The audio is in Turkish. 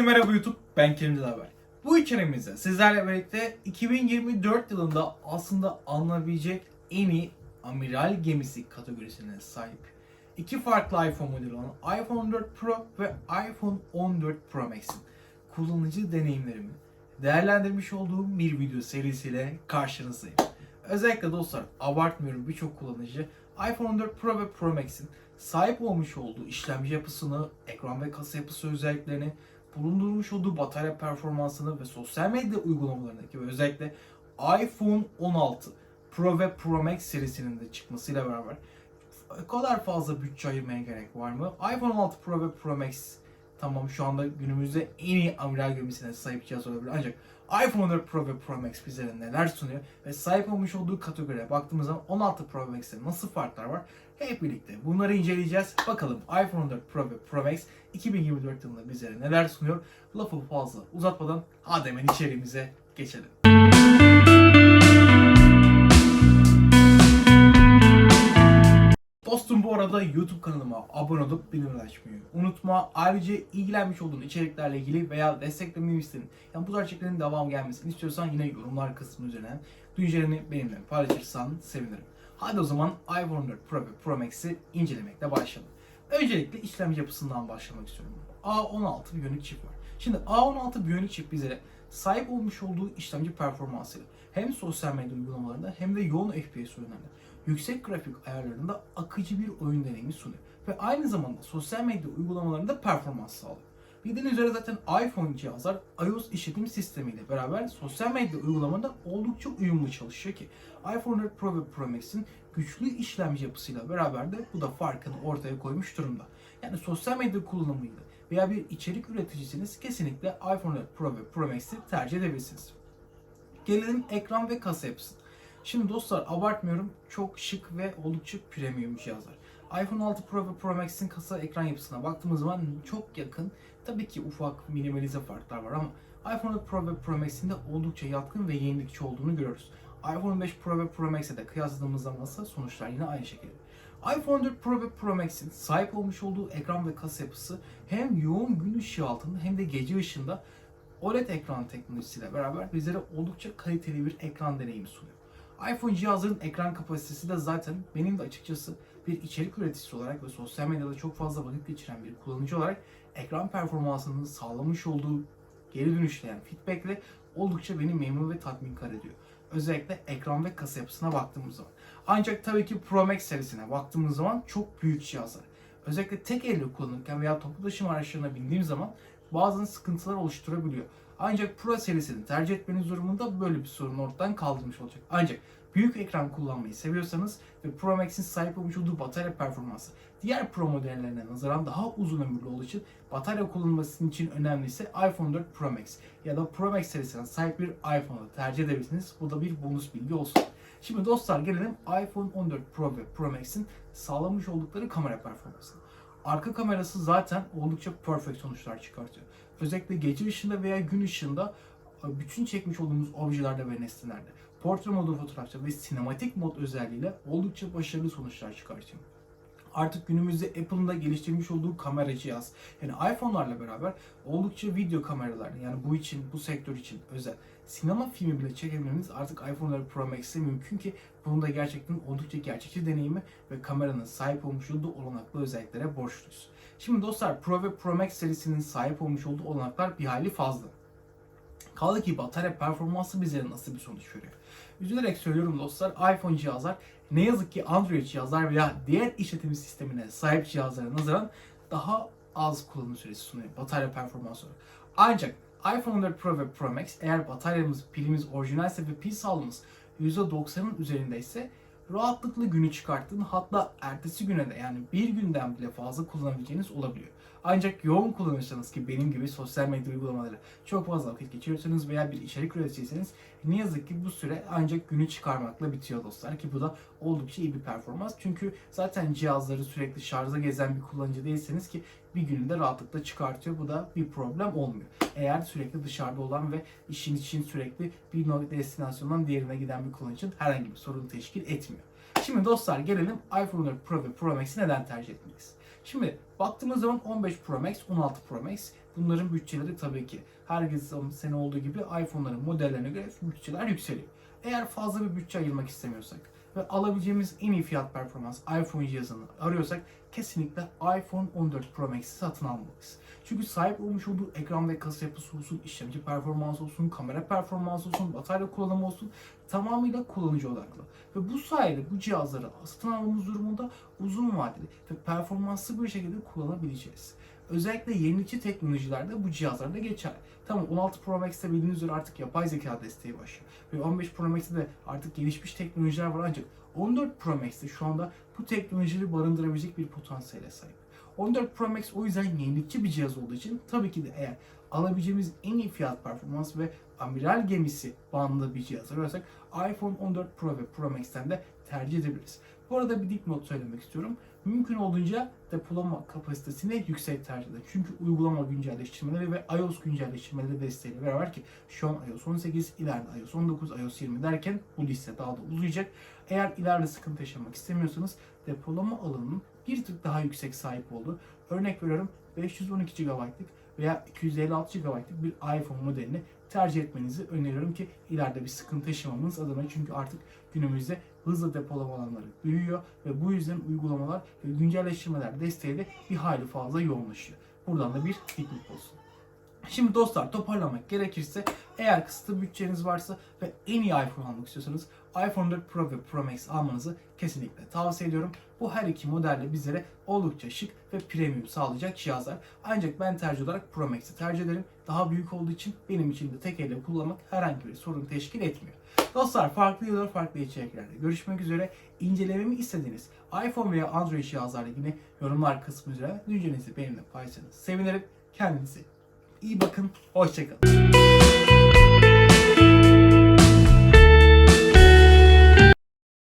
Herkese merhaba YouTube, ben Kerim Dilaver. Bu içeriğimizde sizlerle birlikte 2024 yılında aslında alınabilecek en iyi amiral gemisi kategorisine sahip iki farklı iPhone modeli olan iPhone 14 Pro ve iPhone 14 Pro Max'in kullanıcı deneyimlerimi değerlendirmiş olduğum bir video serisiyle karşınızdayım. Özellikle dostlar abartmıyorum birçok kullanıcı iPhone 14 Pro ve Pro Max'in sahip olmuş olduğu işlemci yapısını, ekran ve kasa yapısı özelliklerini, bulundurmuş olduğu batarya performansını ve sosyal medya uygulamalarındaki ve özellikle iPhone 16 Pro ve Pro Max serisinin de çıkmasıyla beraber o kadar fazla bütçe ayırmaya gerek var mı? iPhone 16 Pro ve Pro Max tamam şu anda günümüzde en iyi amiral gemisine sahip cihaz olabilir ancak iPhone 14 Pro ve Pro Max bizlere neler sunuyor ve sahip olmuş olduğu kategoriye baktığımız zaman 16 Pro Max'te nasıl farklar var hep birlikte bunları inceleyeceğiz. Bakalım iPhone 14 Pro ve Pro Max 2024 yılında bizlere neler sunuyor. Lafı fazla uzatmadan hadi hemen içeriğimize geçelim. Arada YouTube kanalıma abone olup bildirimleri açmayı unutma. Ayrıca ilgilenmiş olduğun içeriklerle ilgili veya desteklemeyi istediğin, yani bu tarz içeriklerin devam gelmesini istiyorsan yine yorumlar kısmı üzerine düşüncelerini benimle paylaşırsan sevinirim. Hadi o zaman iPhone 14 Pro ve Pro Max'i incelemekle başlayalım. Öncelikle işlemci yapısından başlamak istiyorum. A16 Bionic çip var. Şimdi A16 Bionic çip bize sahip olmuş olduğu işlemci performansıyla hem sosyal medya uygulamalarında hem de yoğun FPS oyunlarında yüksek grafik ayarlarında akıcı bir oyun deneyimi sunuyor. Ve aynı zamanda sosyal medya uygulamalarında performans sağlıyor. Bildiğiniz üzere zaten iPhone cihazlar iOS işletim sistemiyle beraber sosyal medya uygulamalarında oldukça uyumlu çalışıyor ki iPhone 14 Pro ve Pro Max'in güçlü işlemci yapısıyla beraber de bu da farkını ortaya koymuş durumda. Yani sosyal medya kullanımıyla veya bir içerik üreticisiniz kesinlikle iPhone 14 Pro ve Pro Max'i tercih edebilirsiniz. Gelelim ekran ve kasa yapısına. Şimdi dostlar abartmıyorum çok şık ve oldukça premium cihazlar. iPhone 6 Pro ve Pro Max'in kasa ekran yapısına baktığımız zaman çok yakın. Tabii ki ufak minimalize farklar var ama iPhone 14 Pro ve Pro Max'in de oldukça yatkın ve yenilikçi olduğunu görüyoruz. iPhone 5 Pro ve Pro Max'e de kıyasladığımız zaman ise sonuçlar yine aynı şekilde. iPhone 14 Pro ve Pro Max'in sahip olmuş olduğu ekran ve kasa yapısı hem yoğun gün ışığı altında hem de gece ışığında OLED ekran teknolojisiyle beraber bizlere oldukça kaliteli bir ekran deneyimi sunuyor iPhone cihazların ekran kapasitesi de zaten benim de açıkçası bir içerik üreticisi olarak ve sosyal medyada çok fazla vakit geçiren bir kullanıcı olarak ekran performansının sağlamış olduğu geri dönüşleyen feedbackle oldukça beni memnun ve tatminkar ediyor. Özellikle ekran ve kasa yapısına baktığımız zaman. Ancak tabii ki Pro Max serisine baktığımız zaman çok büyük cihazlar. Özellikle tek elle kullanırken veya toplu taşıma araçlarına bindiğim zaman bazı sıkıntılar oluşturabiliyor. Ancak Pro serisini tercih etmeniz durumunda böyle bir sorun ortadan kaldırmış olacak. Ancak büyük ekran kullanmayı seviyorsanız ve Pro Max'in sahip olmuş olduğu batarya performansı diğer Pro modellerine nazaran daha uzun ömürlü olduğu için batarya kullanılması için önemliyse iPhone 4 Pro Max ya da Pro Max serisine sahip bir iPhone'u tercih edebilirsiniz. Bu da bir bonus bilgi olsun. Şimdi dostlar gelelim iPhone 14 Pro ve Pro Max'in sağlamış oldukları kamera performansına. Arka kamerası zaten oldukça perfect sonuçlar çıkartıyor. Özellikle gece ışığında veya gün ışığında bütün çekmiş olduğumuz objelerde ve nesnelerde portre modu fotoğrafça ve sinematik mod özelliğiyle oldukça başarılı sonuçlar çıkartıyor. Artık günümüzde Apple'ın da geliştirmiş olduğu kamera cihaz yani iPhone'larla beraber oldukça video kameralar yani bu için bu sektör için özel sinema filmi bile çekebilmemiz artık iPhone Pro Max'te mümkün ki bunun da gerçekten oldukça gerçekçi deneyimi ve kameranın sahip olmuş olduğu olanaklı özelliklere borçluyuz. Şimdi dostlar Pro ve Pro Max serisinin sahip olmuş olduğu olanaklar bir hayli fazla. Kaldı ki batarya performansı bize nasıl bir sonuç veriyor? Üzülerek söylüyorum dostlar iPhone cihazlar ne yazık ki Android cihazlar veya diğer işletim sistemine sahip cihazlara nazaran daha az kullanım süresi sunuyor batarya performansı olarak. Ancak iPhone 14 Pro ve Pro Max eğer bataryamız, pilimiz orijinalse ve pil sağlığımız %90'ın üzerindeyse rahatlıkla günü çıkarttığın hatta ertesi güne de yani bir günden bile fazla kullanabileceğiniz olabiliyor. Ancak yoğun kullanırsanız ki benim gibi sosyal medya uygulamaları çok fazla vakit geçiriyorsanız veya bir içerik üreticiyseniz ne yazık ki bu süre ancak günü çıkarmakla bitiyor dostlar ki bu da oldukça iyi bir performans. Çünkü zaten cihazları sürekli şarja gezen bir kullanıcı değilseniz ki bir günde rahatlıkla çıkartıyor. Bu da bir problem olmuyor. Eğer sürekli dışarıda olan ve işin için sürekli bir destinasyondan diğerine giden bir kullanıcının herhangi bir sorun teşkil etmiyor. Şimdi dostlar gelelim iPhone 14 Pro ve Pro Max'i neden tercih etmeliyiz? Şimdi baktığımız zaman 15 Pro Max, 16 Pro Max bunların bütçeleri tabii ki her sene olduğu gibi iPhone'ların modellerine göre bütçeler yükseliyor. Eğer fazla bir bütçe ayırmak istemiyorsak ve alabileceğimiz en iyi fiyat performans iPhone cihazını arıyorsak kesinlikle iPhone 14 Pro Max'i satın almalıyız. Çünkü sahip olmuş olduğu ekran ve kasa yapısı olsun, işlemci performansı olsun, kamera performansı olsun, batarya kullanımı olsun tamamıyla kullanıcı odaklı. Ve bu sayede bu cihazları satın almamız durumunda uzun vadeli ve performanslı bir şekilde kullanabileceğiz. Özellikle yenilikçi teknolojilerde bu cihazlarda geçer. Tamam 16 Pro Max'te bildiğiniz üzere artık yapay zeka desteği başlıyor. Ve 15 Pro Max'te de artık gelişmiş teknolojiler var ancak 14 Pro Max'te şu anda bu teknolojileri barındırabilecek bir potansiyele sahip. 14 Pro Max o yüzden yenilikçi bir cihaz olduğu için tabii ki de eğer alabileceğimiz en iyi fiyat performans ve amiral gemisi bandında bir cihaz arıyorsak iPhone 14 Pro ve Pro Max'ten de tercih edebiliriz. Bu arada bir dipnot söylemek istiyorum. Mümkün olduğunca depolama kapasitesini yüksek tercih edin. Çünkü uygulama güncelleştirmeleri ve iOS güncelleştirmeleri desteğiyle beraber ki şu an iOS 18, ileride iOS 19, iOS 20 derken bu liste daha da uzayacak. Eğer ileride sıkıntı yaşamak istemiyorsanız depolama alanının bir tık daha yüksek sahip olduğu, örnek veriyorum 512 GB'lık veya 256 GB'lık bir iPhone modelini tercih etmenizi öneriyorum ki ileride bir sıkıntı yaşamamanız adına çünkü artık günümüzde hızlı depolama alanları büyüyor ve bu yüzden uygulamalar ve güncelleştirmeler desteği de bir hayli fazla yoğunlaşıyor. Buradan da bir dipnot olsun. Şimdi dostlar toparlamak gerekirse eğer kısıtlı bütçeniz varsa ve en iyi iPhone almak istiyorsanız iPhone 4 Pro ve Pro Max almanızı kesinlikle tavsiye ediyorum. Bu her iki modelle bizlere oldukça şık ve premium sağlayacak cihazlar. Ancak ben tercih olarak Pro Max'i tercih ederim. Daha büyük olduğu için benim için de tek elle kullanmak herhangi bir sorun teşkil etmiyor. Dostlar farklı videolar farklı içeriklerde görüşmek üzere. İncelememi istediğiniz iPhone veya Android cihazlarla ilgili yorumlar kısmı üzere düşüncenizi benimle paylaşırsanız sevinirim. Kendinize iyi bakın. Hoşçakalın.